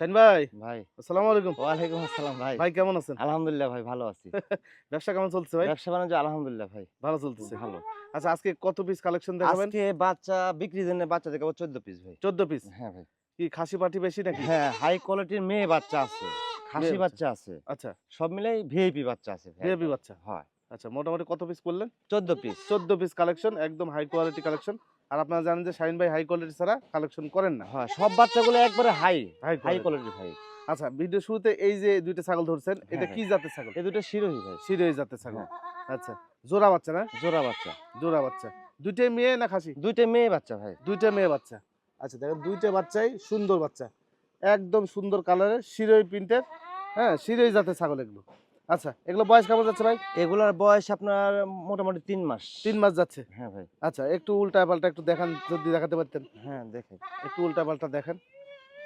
Shine ভাই। ভাই। আসসালামু আলাইকুম। ওয়ালাইকুম আসসালাম ভাই। ভাই কেমন আছেন? আলহামদুলিল্লাহ ভাই ভালো আছি। ব্যবসা কেমন চলছে ভাই? ব্যবসা বাণিজ্য আলহামদুলিল্লাহ ভাই। ভালো চলতেছে। ভালো। আচ্ছা আজকে কত পিস কালেকশন দেখাবেন? আজকে বাচ্চা বিক্রির জন্য বাচ্চা দেখাবো চোদ্দ পিস ভাই। 14 পিস হ্যাঁ ভাই। কি খাসি পাটি বেশি নাকি? হ্যাঁ হাই কোয়ালিটির মেয়ে বাচ্চা আছে। খাসি বাচ্চা আছে। আচ্ছা। সব মিলাই ভিআইপি বাচ্চা আছে ভিআইপি বাচ্চা? হয়। আচ্ছা মোটামুটি কত পিস করলেন চোদ্দ পিস 14 পিস কালেকশন একদম হাই কোয়ালিটি কালেকশন আর আপনারা জানেন যে শাইন ভাই হাই কোয়ালিটি ছাড়া কালেকশন করেন না। হয় সব বাচ্চাগুলো একবারে হাই হাই হাই কোয়ালিটি ভাই। আচ্ছা ভিডিও শুরুতে এই যে দুইটা ছাগল ধরছেন এটা হ্যাঁ, কি জাতের ছাগল? এই দুটো শিরোহী ভাই। সিরিয়াস জাতের ছাগল। আচ্ছা জোড়া বাচ্চা না? জোড়া বাচ্চা। জোড়া বাচ্চা। দুইটাই মেয়ে না খাসি? দুইটা মেয়ে বাচ্চা ভাই। দুইটা মেয়ে বাচ্চা। আচ্ছা দেখেন দুইটা বাচ্চাই সুন্দর বাচ্চা। একদম সুন্দর কালারের শিরোই প্রিন্টের হ্যাঁ শিরোই জাতের ছাগল এগুলো। আচ্ছা এগুলো বয়স কেমন যাচ্ছে ভাই? এগুলার বয়স আপনার মোটামুটি তিন মাস। তিন মাস যাচ্ছে? হ্যাঁ ভাই। আচ্ছা একটু উল্টা পাল্টা একটু দেখান যদি দেখাতে পারতেন। হ্যাঁ দেখে একটু উল্টা পাল্টা দেখেন।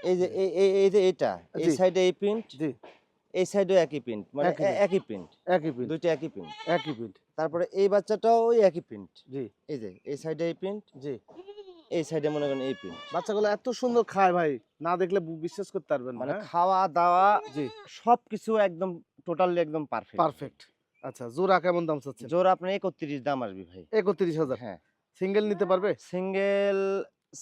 এই যে এই এই- যে এটা এই সাইডে এই প্রিন্ট জি। এই সাইডেও একই প্রিন্ট মানে একই প্রিন্ট একই প্রিন্ট দুইটা একই প্রিন্ট একই প্রিন্ট তারপরে এই বাচ্চাটাও ওই একই প্রিন্ট জি। এই যে এই সাইডে এই প্রিন্ট জি। এই সাইডে মনে করেন এই প্রিন্ট বাচ্চাগুলো এত সুন্দর খায় ভাই না দেখলে বিশ্বাস করতে পারবেন মানে মানে খাওয়া দাওয়া জি। সবকিছু একদম টোটালি একদম পারফেক্ট পারফেক্ট আচ্ছা জোড়া কেমন দাম চাচ্ছেন? জোড়া আপনি একত্রিশ দাম আসবে ভাই। একত্রিশ হাজার। হ্যাঁ। সিঙ্গেল নিতে পারবে? সিঙ্গেল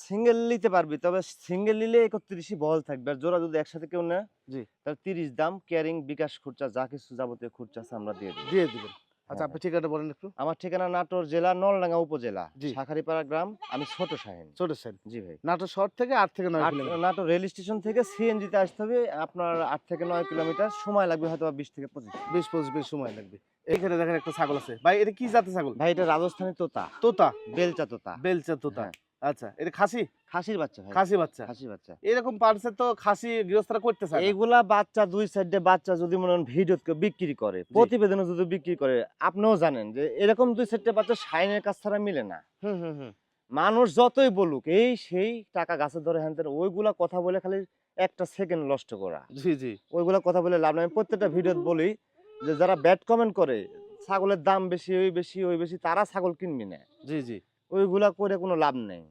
সিঙ্গেল নিতে পারবে তবে সিঙ্গেল নিলে একত্রিশই বল থাকবে। আর জোড়া যদি একসাথে কেউ না জি। তাহলে তিরিশ দাম ক্যারিং বিকাশ খরচা যা কিছু যাবতীয় খরচা আছে আমরা দিয়ে দিই দিয়ে দিবেন। আচ্ছা হ্যাঁ, আপনি ঠিকানা বলেন একটু। আমার ঠিকানা নাটোর জেলা নলডাঙ্গা উপজেলা শাখারিপাড়া গ্রাম আমি ছোট শাহিন। ছোট শাহিন জি ভাই। নাটোর শহর থেকে আট থেকে নয় কিলোমিটার। নাটোর রেল স্টেশন থেকে সিএনজিতে আসতে হবে আপনার আট থেকে নয় কিলোমিটার সময় লাগবে হয়তো বিশ থেকে পঁচিশ। বিশ পঁচিশ মিনিট সময় লাগবে। এখানে দেখেন একটা ছাগল আছে। ভাই এটা কি জাতের ছাগল? ভাই এটা রাজস্থানী তোতা। তোতা? বেলচা তোতা। বেলচা তোতা। হ্যাঁ। আচ্ছা এটা খাসি? খাসির বাচ্চা খাসি বাচ্চা। বাচ্চা। এরকম পার্সে তো খাসি গৃহস্থরা করতে চায় না। এইগুলা বাচ্চা দুই সাইডে বাচ্চা যদি মনে ভিডিও বিক্রি করে প্রতিবেদনে যদি বিক্রি করে আপনিও জানেন যে এরকম দুই সাইডে বাচ্চা শাইনের কাছ ছাড়া মিলে না। হুম হুম হুম। মানুষ যতই বলুক এই সেই টাকা গাছে ধরে হ্যান ওইগুলা কথা বলে খালি একটা সেকেন্ড নষ্ট করা। জি জি। ওইগুলা কথা বলে লাভ নাই। প্রত্যেকটা ভিডিও বলি যে যারা ব্যাড কমেন্ট করে ছাগলের দাম বেশি ওই বেশি ওই বেশি তারা ছাগল কিনবি না। জি জি। ওইগুলা করে কোনো লাভ নেই।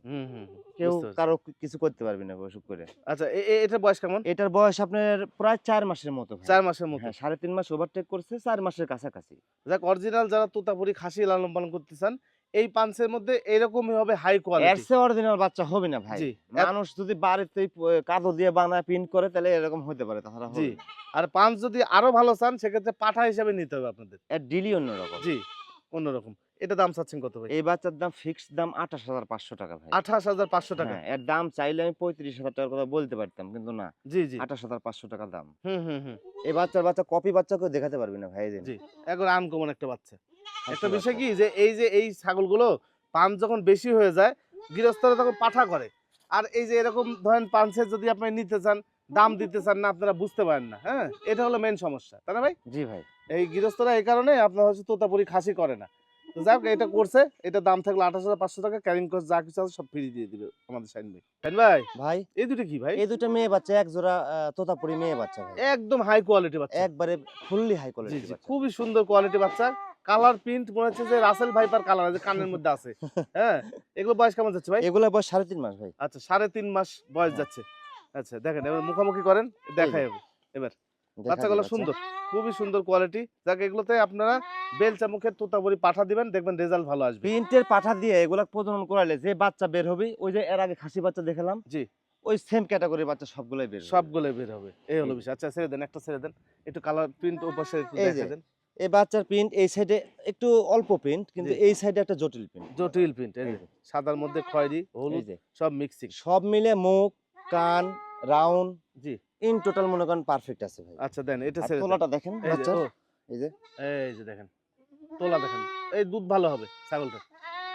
কেউ কারও কিছু করতে পারবি না ওইসব করে। আচ্ছা এটার বয়স কেমন? এটার বয়স আপনার প্রায় চার মাসের মতো চার মাসের মতো। হ্যাঁ সাড়ে তিন মাস ওভারটেক করছে চার মাসের কাছাকাছি। যাক অরিজিনাল যারা তোতাপুরি খাসি লালন পালন করতে চান এই পাঁচের মধ্যে এরকমই হবে হাই কোয়ালিটি চেয়ে অরিজিনাল বাচ্চা হবে না ভাই। মানুষ যদি বাড়িতে কাদো দিয়ে বানায় প্রিন্ট করে তাহলে এরকম হতে পারে হবে জি। আর পাঁচ যদি আরও ভালো চান সেক্ষেত্রে পাঠা হিসাবে নিতে হবে আপনাদের। এর ডিলি অন্যরকম। জি অন্যরকম। এটা দাম চাচ্ছেন কত ভাই? এই বাচ্চার দাম ফিক্সড দাম আঠাশ হাজার পাঁচশো টাকা ভাই। আঠাশ হাজার পাঁচশো টাকা। হ্যাঁ, এর দাম চাইলে আমি পঁয়ত্রিশ হাজার টাকার কথা বলতে পারতাম কিন্তু না। জি জি। আঠাশ হাজার পাঁচশো টাকা দাম। হুম হুম হুম। এই বাচ্চার বাচ্চা কপি বাচ্চাকেও দেখাতে পারবি না ভাই জি। একবার আনকমন একটা বাচ্চা। একটা বিষয় কি যে এই যে এই ছাগলগুলো পান যখন বেশি হয়ে যায় গৃহস্থরা তখন পাঠা করে। আর এই যে এরকম ধরেন পাঁচের যদি আপনি নিতে চান দাম দিতে চান না আপনারা বুঝতে পারেন না হ্যাঁ? এটা হলো মেন সমস্যা তাই না ভাই? জি ভাই। এই গৃহস্থরা এই কারণে আপনার হচ্ছে তোতাপুরি খাসি করে না। হোক এটা করছে। এটা দাম থাকল আঠাশ হাজার পাঁচশো টাকা ক্যারিং কস্ট যা কিছু আছে সব ফ্রি দিয়ে দিবে আমাদের শাইন ভাই। ভাই ভাই এই দুটো কি ভাই? এই দুটো মেয়ে বাচ্চা এক জোড়া তোতাপুরি মেয়ে বাচ্চা ভাই। একদম হাই কোয়ালিটি বাচ্চা। একবারে ফুললি হাই কোয়ালিটি খুবই সুন্দর কোয়ালিটি বাচ্চা। কালার প্রিন্ট মনে হচ্ছে যে রাসেল ভাইপার কালার যে কানের মধ্যে আছে। হ্যাঁ এগুলো বয়স কেমন যাচ্ছে ভাই? এগুলা বয়স সাড়ে তিন মাস ভাই। আচ্ছা সাড়ে তিন মাস বয়স হ্যাঁ। যাচ্ছে। আচ্ছা দেখেন এবার মুখোমুখি করেন দেখাই হবে। দেখা বাচ্চাগুলো সুন্দর খুবই সুন্দর কোয়ালিটি যাকে এগুলোতে আপনারা বেলচা মুখের তোতাবরি পাঠা দিবেন দেখবেন রেজাল্ট ভালো আসবে। প্রিন্টের পাঠা দিয়ে এগুলা প্রজনন করালে যে বাচ্চা বের হবে ওই যে এর আগে খাসি বাচ্চা দেখালাম জি। ওই সেম ক্যাটাগরি বাচ্চা সবগুলাই বের হবে। সবগুলো বের হবে এই হলো বিষয়। আচ্ছা ছেড়ে দেন একটা ছেড়ে দেন। একটু কালার প্রিন্ট ও পাশে একটু এই দেন। এই বাচ্চার প্রিন্ট এই সাইডে একটু অল্প প্রিন্ট কিন্তু এই সাইডে একটা জটিল প্রিন্ট জটিল প্রিন্ট সাদার মধ্যে খয়েরি হলুদ সব মিক্সিং সব মিলে মুখ কান রাউন্ড ইন টোটাল মনে করেন পারফেক্ট আছে ভাই। আচ্ছা দেন এটা ছেড়ে তোলাটা দেখেন বাচ্চার এই যে। এই যে দেখেন তোলা দেখেন। এই দুধ ভালো হবে ছাগলটা।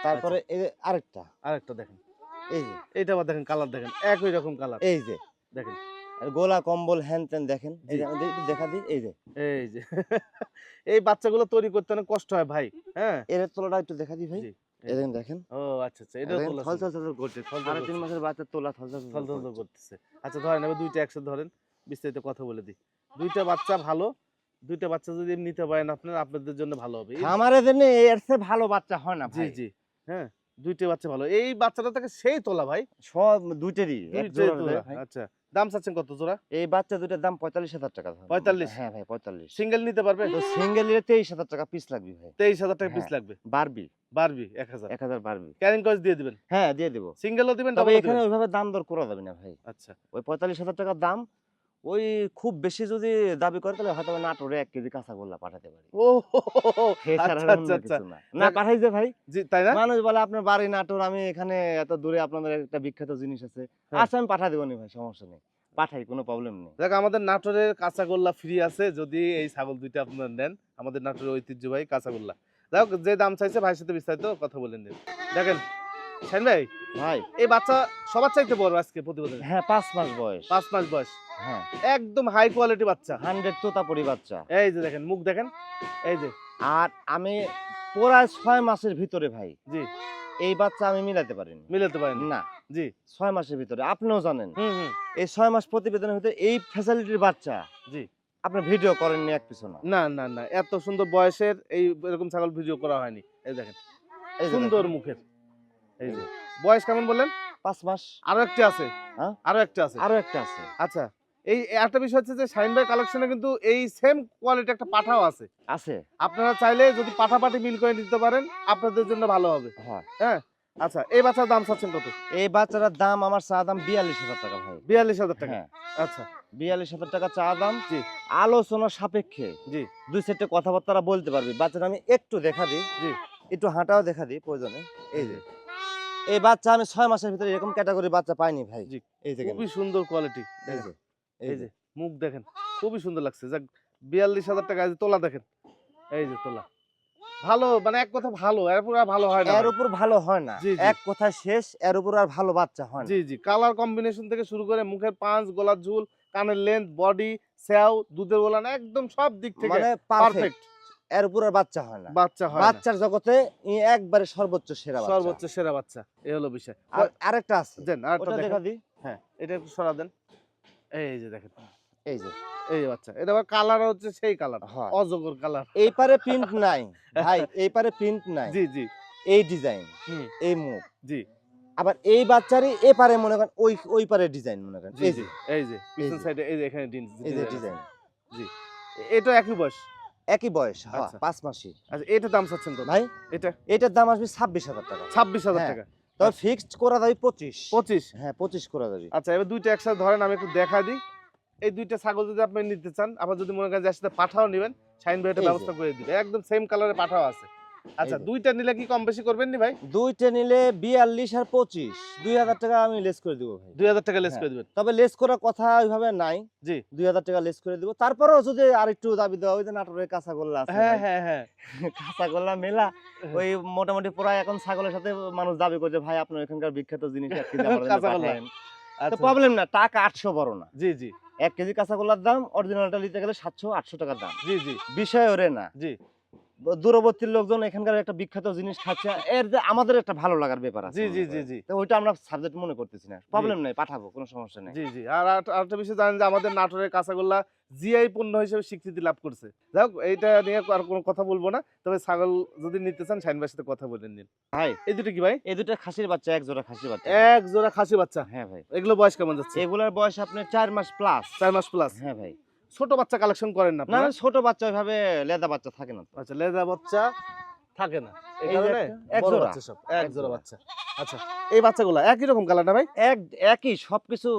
তারপরে এই যে আরেকটা। আরেকটা দেখেন। এই যে। এইটা আবার দেখেন কালার দেখেন একই রকম কালার এই যে। দেখেন। গোলা কম্বল হ্যান ত্যান দেখেন। এই যে আমাদের একটু দেখা দিই এই যে। এই যে। এই বাচ্চাগুলো তৈরি করতে অনেক কষ্ট হয় ভাই হ্যাঁ? এর তোলাটা একটু দেখা দিই ভাই। দেখেন ও আচ্ছা আচ্ছা এটা তোলা থল থল থল করছে থল থল সাড়ে তিন মাসের বাচ্চা তোলা থল থল থল থল থল করছে। করতেছে আচ্ছা ধরেন এবার দুইটা একসাথে ধরেন। বিস্তারিত কথা বলে দিই। দুইটা বাচ্চা ভালো দুইটা বাচ্চা যদি নিতে পারেন আপনারা আপনাদের জন্য ভালো হবে। খামারের জন্য এর চেয়ে ভালো বাচ্চা হয় না জি জি। হ্যাঁ দুইটা বাচ্চা ভালো। এই বাচ্চাটা থেকে সেই তোলা ভাই? সব দুইটারই। আচ্ছা দাম চাচ্ছেন কত জোড়া? এই বাচ্চা দুটার দাম পঁয়তাল্লিশ হাজার টাকা। 45? হ্যাঁ ভাই পঁয়তাল্লিশ। সিঙ্গেল নিতে পারবে? সিঙ্গেল নিলে তেইশ হাজার টাকা পিস লাগবে ভাই। তেইশ হাজার টাকা পিস হ্যাঁ। লাগবে? বারবি বারবি এক হাজার। এক হাজার বারবি ক্যারিং কস্ট দিয়ে দিবেন? হ্যাঁ দিয়ে দেবো। সিঙ্গেলও দিবেন তবে এখানে ওইভাবে দাম দর করা যাবে না ভাই। আচ্ছা। ওই পঁয়তাল্লিশ হাজার টাকার দাম ওই খুব বেশি যদি দাবি করে তাহলে হয়তো নাটোরে এক কেজি কাঁচাগোল্লা পাঠাতে পারি। ও আচ্ছা আচ্ছা আচ্ছা। না। পাঠাই যে ভাই। তাই না? মানুষ বলে আপনার বাড়ি নাটোর আমি এখানে এত দূরে আপনাদের একটা বিখ্যাত জিনিস আছে। হ্যাঁ। আচ্ছা আমি পাঠা দেবো ভাই সমস্যা নেই। পাঠাই কোনো প্রবলেম নেই। দেখ আমাদের নাটোরের কাঁচাগোল্লা ফ্রি আছে যদি এই ছাগল দুইটা আপনারা নেন। আমাদের নাটোরের ঐতিহ্যবাহী কাঁচাগোল্লা দেখো যে দাম চাইছে ভাইয়ের সাথে বিস্তারিত কথা বলে নিন। দেখেন শাইন ভাই ভাই। এই বাচ্চা সবার চাইতে বড় আজকে প্রতিবেদনে? হ্যাঁ পাঁচ মাস বয়স। পাঁচ মাস বয়স। হ্যাঁ। একদম হাই কোয়ালিটি বাচ্চা। হান্ড্রেড তোতাপুরি বাচ্চা। এই যে দেখেন মুখ দেখেন এই যে। আর আমি প্রায় ছয় মাসের ভিতরে ভাই জি। এই বাচ্চা আমি মিলাতে পারিনি। মিলাতে পারেন? না। জি। ছয় মাসের ভিতরে আপনিও জানেন। হুম হুম। এই ছয় মাস প্রতিবেদনের ভিতরে এই ফ্যাসিলিটির বাচ্চা জি। আপনি ভিডিও করেননি এক পিছনে। না না না এত সুন্দর বয়সের এই এরকম ছাগল ভিডিও করা হয়নি। এই দেখেন এই সুন্দর মুখের। এই যে। বয়স কেমন বললেন? পাঁচ মাস। আরও একটা আছে। হ্যাঁ? আরও একটা আছে। আরও একটা আছে। আচ্ছা। এই একটা বিষয় হচ্ছে যে ভাই কালেকশনে কিন্তু এই সেম কোয়ালিটি একটা পাঠাও আছে। আছে। আপনারা চাইলে যদি পাঠাপাটি মিল করে নিতে পারেন আপনাদের জন্য ভালো হবে। হয়। আচ্ছা এই বাচ্চার দাম চাচ্ছেন কত? এই বাচ্চাটার দাম আমার চা দাম বিয়াল্লিশ হাজার টাকা ভাই। বিয়াল্লিশ হাজার টাকা। হ্যাঁ। আচ্ছা। বিয়াল্লিশ হাজার টাকা চা দাম। জি। আলোচনা সাপেক্ষে জি। দুই সেটে কথাবার্তা বলতে পারবি। বাচ্চাটা আমি একটু দেখা দিই। জি। একটু হাঁটাও দেখা দিই প্রয়োজনে। এই যে। এই বাচ্চা আমি ছয় মাসের ভিতরে এরকম ক্যাটাগরি বাচ্চা পাইনি ভাই। জি। এই যে খুবই সুন্দর কোয়ালিটি এই যে। এই যে মুখ দেখেন খুবই সুন্দর লাগছে। যাক বিয়াল্লিশ হাজার টাকা তোলা দেখেন। এই যে তোলা। ভালো মানে এক কথা ভালো এর পুরো আর ভালো হয় না এর উপর ভালো হয় না। এক কথা শেষ এর উপর আর ভালো বাচ্চা হয় না। জি জি। কালার কম্বিনেশন থেকে শুরু করে মুখের পাঁচ গলার ঝুল কানের লেন্থ বডি স্যাও দুধের গোলান একদম সব দিক থেকে মানে পারফেক্ট এর উপর আর বাচ্চা হয় না। বাচ্চা হয় বাচ্চার জগতে একবারে সর্বোচ্চ সেরা বাচ্চা। সর্বোচ্চ সেরা বাচ্চা এই হলো বিষয়। আর আরেকটা আছে। দেন আরেকটা দেখা দিই। হ্যাঁ। এটা একটু সরা দেন। এই যে দেখেন। এই যে। এই যে বাচ্চা। এটা আবার কালার হচ্ছে সেই কালার অজগর কালার এই পারে প্রিন্ট নাই। ভাই এই পারে প্রিন্ট নাই। জি জি। এই ডিজাইন এই মুখ। জি। আবার এই বাচ্চারই এ পারে মনে করেন ওই ওই পারে ডিজাইন মনে করেন। এই যে। এই যে পিছন সাইডে এই যে এখানে ডিন এই যে ডিজাইন এটা একই বয়স? একই বয়স আচ্ছা। পাঁচ মাসি আচ্ছা এটা দাম চাচ্ছেন তো ভাই এটা? এটার দাম আসবে ছাব্বিশ হাজার টাকা। ছাব্বিশ হাজার হ্যাঁ। টাকা। তবে ফিক্সড করা যাবে পঁচিশ। পঁচিশ? হ্যাঁ পঁচিশ করা যাবে আচ্ছা এবার দুইটা একসাথে ধরেন আমি একটু দেখা দিই। এই দুইটা ছাগল যদি আপনি নিতে চান আবার যদি মনে করেন যে একসাথে পাঠাও নেবেন সাইন ভাই ব্যবস্থা করে দিবে। একদম সেম কালারে পাঠাও আছে। আচ্ছা দুইটা নিলে কি কম বেশি করবেন নি ভাই? দুইটা নিলে বিয়াল্লিশ আর পঁচিশ। দুই হাজার টাকা আমি লেস করে দিব ভাই। দুই হাজার টাকা লেস হ্যাঁ। করে দিবেন। তবে লেস করার কথা ওইভাবে নাই। জি। দুই হাজার টাকা লেস করে দিব। তারপরেও যদি আর একটু দাবি দেওয়া ওই যে নাটোরের কাঁচা গোল্লা আছে হ্যাঁ হ্যাঁ হ্যাঁ। কাঁচা গোল্লা মেলা ওই মোটামুটি প্রায় এখন ছাগলের সাথে মানুষ দাবি করছে ভাই আপনার এখানকার বিখ্যাত জিনিস কাঁচাগোল্লা। পাঠায়েন। তো আচ্ছা। প্রবলেম না টাকা আটশো বড় না। জি জি। এক কেজি কাঁচা কাঁচাগোল্লার দাম অরিজিনালটা নিতে গেলে সাতশো আটশো টাকার দাম। জি জি। বিষয় ওরে না। জি। দূরবর্তী লোকজন এখানকার একটা বিখ্যাত জিনিস খাচ্ছে। এর যে আমাদের একটা ভালো লাগার ব্যাপার আছে জি জি জি জি। তো ওইটা আমরা সাবজেক্ট মনে করতেছি না। প্রবলেম নাই পাঠাবো কোনো সমস্যা নেই। জি জি। আর আরেকটা- বিষয় জানেন যে আমাদের নাটোরের কাঁচাগোল্লা জিআই পণ্য হিসেবে স্বীকৃতি লাভ করছে। যাই হোক এইটা নিয়ে আর কোনো কথা বলব না। তবে ছাগল যদি নিতে চান ভাইয়ের সাথে কথা বলে নিন। ভাই এই দুটো কি ভাই? এই দুটো খাসির বাচ্চা এক জোড়া খাসির বাচ্চা। এক জোড়া খাসি বাচ্চা? হ্যাঁ ভাই। এগুলো বয়স কেমন যাচ্ছে? এগুলার বয়স আপনার চার মাস প্লাস চার মাস প্লাস হ্যাঁ ভাই। ছোট বাচ্চা কালেকশন করেন না না আপনারা? ছোট বাচ্চা ওইভাবে লেদা বাচ্চা থাকে না আচ্ছা লেদা বাচ্চা থাকে না। এই কারণে এক জোড়া। বাচ্চা সব এক জোড়া। বাচ্চা। আচ্ছা এই বাচ্চাগুলো একই রকম কালার না ভাই? এক একই সবকিছু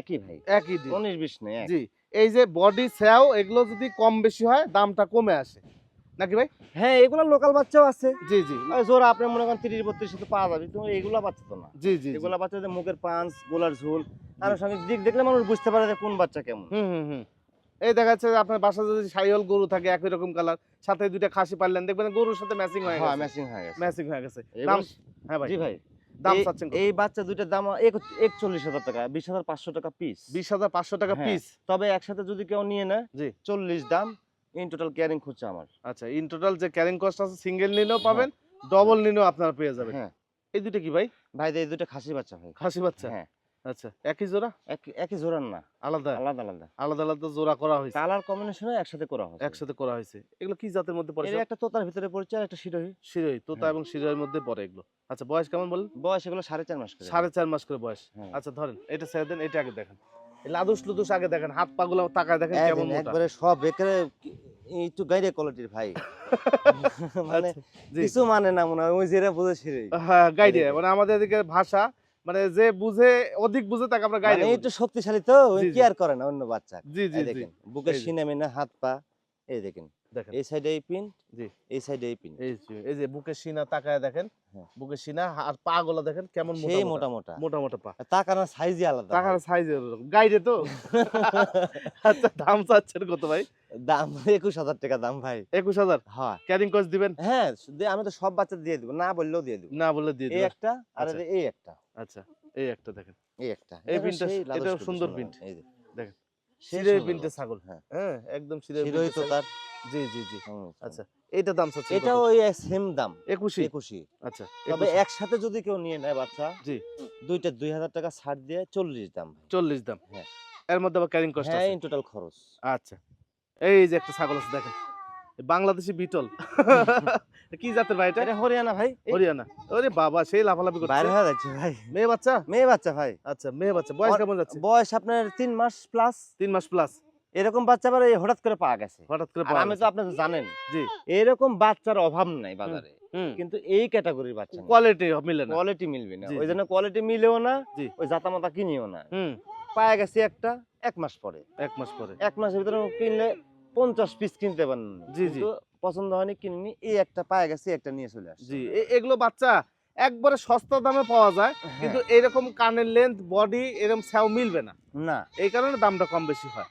একই ভাই। একই ডিম। উনিশ বিশ নেই জি এই যে বডি স্যাও এগুলো যদি কম বেশি হয় দামটা কমে আসে। নাকি ভাই? হ্যাঁ এগুলো লোকাল বাচ্চাও আছে। জি জি। ওই জোড়া আপনি মনে করেন তিরিশ বত্রিশ সাথে পাওয়া যাবে কিন্তু এগুলা বাচ্চা তো না। জি জি। এগুলা বাচ্চাদের মুখের পাঁচ গোলার ঝোল আনুষঙ্গিক দিক দেখলে মানুষ বুঝতে পারে যে কোন বাচ্চা কেমন। হুম হুম হুম। এই দেখা যাচ্ছে আপনার বাসা যদি সাইহল গরু থাকে একই রকম কালার সাথে দুইটা খাসি পারলেন দেখবেন গরুর সাথে ম্যাচিং হয়ে হ্যাঁ গেছে। ম্যাচিং হয়ে গেছে। ম্যাচিং হয়ে গেছে। দাম হ্যাঁ ভাই। জি ভাই দাম চাচ্ছেন এই বাচ্চা দুইটার দাম এক- একচল্লিশ হাজার টাকা বিশ হাজার পাঁচশো টাকা পিস বিশ হাজার পাঁচশো টাকা হ্যাঁ। পিস তবে একসাথে যদি কেউ নিয়ে নেয় জি। চল্লিশ দাম ইন টোটাল ক্যারিং খুঁজছে আমার। আচ্ছা ইন টোটাল যে ক্যারিং কস্ট আছে সিঙ্গেল নিলেও পাবেন ডবল নিলেও আপনারা পেয়ে যাবেন। হ্যাঁ। এই দুটো কি ভাই? ভাই এই দুটো খাসি বাচ্চা ভাই। খাসি বাচ্চা? হ্যাঁ। আচ্ছা একই জোড়া? একই জোড়ার না। আলাদা? আলাদা আলাদা। আলাদা আলাদা জোড়া করা হয়েছে। কালার কম্বিনেশনে একসাথে করা হয় একসাথে করা হয়েছে। এগুলো কি জাতের মধ্যে পড়ে একটা তোতার ভিতরে পড়ছে আর একটা শিরোহী। শিরোই তোতা। এবং শিরোয়ের মধ্যে পড়ে এগুলো। আচ্ছা বয়স কেমন বলেন বয়স এগুলো সাড়ে চার মাস করে। সাড়ে চার মাস করে বয়স। হ্যাঁ। আচ্ছা ধরেন এটা ছেড়ে দেন এটা আগে দেখেন। লাদুস লুদুস আগে দেখেন হাত পা গুলো তাকায় দেখেন একদম কেমন একবারে সব একেবারে একটু গাইরে কোয়ালিটির ভাই। মানে আচ্ছা, কিছু মানে না মনে হয় ওই যেটা বুঝে সেটাই হ্যাঁ মানে আমাদের এদিকে ভাষা মানে যে বুঝে অধিক বুঝে তাকে আমরা গাইড মানে একটু শক্তিশালী তো কি আর কেয়ার করে না অন্য বাচ্চা জি জি দেখেন বুকের এই সিনে মিনে হাত পা এই দেখেন। দেখেন। এই সাইডে এই পিন জি। এই সাইডে এই পিন এই যে বুকের সিনা তাকায় দেখেন হ্যাঁ। বুকের সিনা আর পা গুলো দেখেন কেমন মোটা সেই মোটা মোটা মোটা। মোটা মোটা পা তাকানোর সাইজই আলাদা টাকার ভাই। সাইজ গাইডে তো। আচ্ছা দাম চাচ্ছেন কত ভাই? দাম একুশ হাজার টাকা দাম ভাই। একুশ হাজার? হ্যাঁ। ক্যারিং কস্ট দিবেন? হ্যাঁ আমি তো সব বাচ্চা দিয়ে দিব না বললেও দিয়ে দিব। না বললে দিয়ে এই একটা আর আচ্ছা। এই একটা। আচ্ছা এই একটা দেখেন। এই একটা। এই পিনটা এটাও সুন্দর পিন। দেখেন। শিরোই ছাগল হ্যাঁ। হ্যাঁ একদম শিরোই শিরোই তো তার। জি জি জি। আচ্ছা এটা দাম চাচ্ছেন এটাও ওই সেম দাম। একুশি একুশি আচ্ছা তবে একসাথে যদি কেউ নিয়ে নেয় বাচ্চা জি। দুইটা দুই হাজার টাকা ছাড় দিয়ে চল্লিশ দাম ভাই। চল্লিশ দাম। হ্যাঁ। এর মধ্যে আবার ক্যারিং কস্ট হ্যাঁ ইন টোটাল খরচ। আচ্ছা। এই যে একটা ছাগল আছে দেখেন। বাংলাদেশি বিটল। কি জাতের ভাই এটা? হরিয়ানা ভাই। হরিয়ানা। ওরে বাবা সেই লাফালাফি করছে। বাইরে হয়ে যাচ্ছে ভাই। মেয়ে বাচ্চা? মেয়ে বাচ্চা ভাই। আচ্ছা মেয়ে বাচ্চা। বয়স কেমন যাচ্ছে? বয়স আপনার তিন মাস প্লাস তিন মাস প্লাস এরকম বাচ্চা আবার হঠাৎ করে পাওয়া গেছে। হঠাৎ করে পাওয়া আমি তো আপনি জানেন। জি। এরকম বাচ্চার অভাব নাই বাজারে। কিন্তু এই ক্যাটাগরির বাচ্চা কোয়ালিটি মিলে না। কোয়ালিটি মিলবে না। ওই জন্য কোয়ালিটি মিলেও না। ওই জাতা মাতা কিনিও না। হুম। পায়ে গেছে একটা এক মাস পরে। এক মাস পরে। এক মাসের ভিতরে কিনলে পঞ্চাশ পিস কিনতে পারেন জি, জি। পছন্দ হয়নি কিনিনি এই একটা পায়ে গেছে একটা নিয়ে চলে আসছে। জি এগুলো বাচ্চা একবারে সস্তা দামে পাওয়া যায় কিন্তু কিন্তু এরকম কানের লেন্থ বডি এরকম স্যাও মিলবে না। না। এই কারণে দামটা কম বেশি হয়।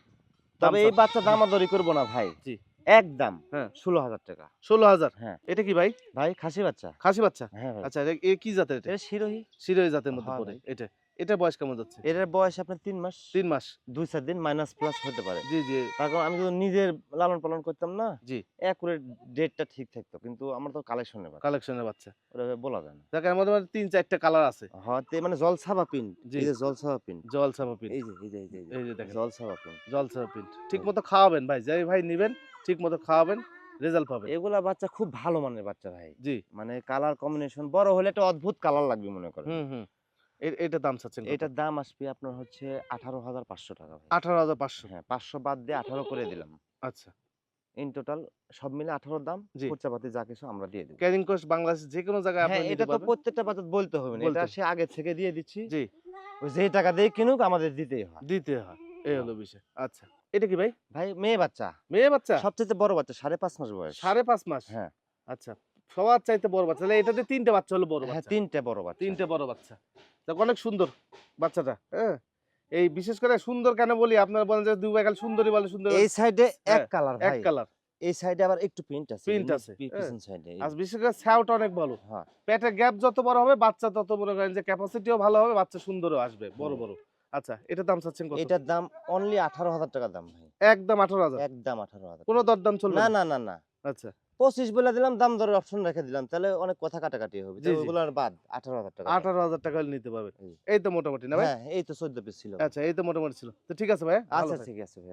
তবে এই বাচ্চা দামাদরি করব না ভাই। জি। একদম হ্যাঁ। ষোলো হাজার টাকা। ষোলো হাজার? হ্যাঁ। এটা কি ভাই? ভাই খাসি বাচ্চা। খাসি বাচ্চা? হ্যাঁ আচ্ছা এ- কি জাতের এটা? শিরোহী। শিরোই জাতের মধ্যে হ্যাঁ পড়ে। এটা। এটা বয়স কেমন যাচ্ছে? এটার বয়স আপনার তিন মাস। তিন মাস। দুই চার দিন মাইনাস প্লাস হতে পারে। জি জি। কারণ আমি যদি নিজের লালন পালন করতাম না জি। ডেটটা ঠিক থাকতো কিন্তু আমার তো কালেকশনের বাচ্চা। ওটা বলা যায় না। দেখ এর মধ্যে মানে তিন চারটা কালার আছে। মানে পিন জি। এই যে জল পিন সামা পিন এই যে এই যে এই যে, এই যে দেখেন। পিন পিন ঠিক মতো খাওয়াবেন ভাই যাই ভাই নিবেন ঠিক মতো খাওয়াবেন রেজাল্ট পাবেন। এগুলা বাচ্চা খুব ভালো মানের বাচ্চা ভাই। জি। মানে কালার কম্বিনেশন বড় হলে একটা অদ্ভুত কালার লাগবে মনে করেন। হুম হুম। এটা দাম চাচ্ছেন এটার দাম আসবে আপনার হচ্ছে আঠারো হাজার পাঁচশো টাকা আঠারো হাজার পাঁচশো। হ্যাঁ পাঁচশো বাদ দিয়ে আঠারো করে দিলাম। আচ্ছা। ইন টোটাল সব মিলে আঠারো দাম যা কিছু আমরা দিয়ে দেবো। ক্যারিং কোস্ট বাংলাদেশ যে কোনো জায়গায় আপনি হ্যাঁ এটা তো প্রত্যেকটা বাচ্চা বলতে হবে না এটা সে আগে থেকে দিয়ে দিচ্ছি। জি। ওই যেই টাকা দিয়ে কিনুক আমাদের দিতেই হয়। দিতে হয় এই হলো বিষয়। আচ্ছা এটা কি ভাই? ভাই মেয়ে বাচ্চা। মেয়ে বাচ্চা? সবচেয়ে বড় বাচ্চা সাড়ে পাঁচ মাস বয়স। সাড়ে পাঁচ মাস? হ্যাঁ। আচ্ছা। সবার চাইতে বড় বাচ্চা। তাহলে এটাতে তিনটে বাচ্চা হলো বড় হ্যাঁ বাচ্চা। তিনটে বড় বাচ্চা। তিনটে বড় বাচ্চা। দেখ অনেক সুন্দর বাচ্চাটা হ্যাঁ? এই বিশেষ করে সুন্দর কেন বলি? আপনারা বলেন যে দুবাই কাল সুন্দরী বলে সুন্দর এই সাইডে এক হ্যাঁ, কালার এক কালার এই সাইডে আবার একটু প্রিন্ট আছে নিচ আছে, হ্যাঁ। পিছন সাইডে আর বিশেষ করে স্যাওটা অনেক ভালো। হ্যাঁ। পেটের গ্যাপ যত বড় হবে বাচ্চা তত মনে করেন যে ক্যাপাসিটিও ভালো হবে বাচ্চা সুন্দরও আসবে বড় বড়। আচ্ছা এটার দাম চাচ্ছেন কত? এটার দাম অনলি আঠারো হাজার টাকা দাম ভাই। একদম আঠারো হাজার। একদম আঠারো হাজার কোনো দরদাম চলবে না? না না না। আচ্ছা। পঁচিশ বলে দিলাম দাম দরের অপশন রেখে দিলাম তাহলে অনেক কথা কাটাকাটি হবে। বাদ আঠারো হাজার টাকা। আঠারো হাজার টাকা নিতে পারবে। এই তো মোটামুটি না ভাই? হ্যাঁ এই তো চোদ্দ পিস ছিল। আচ্ছা এই তো মোটামুটি ছিল। তো ঠিক আছে ভাই আচ্ছা ঠিক আছে ভাই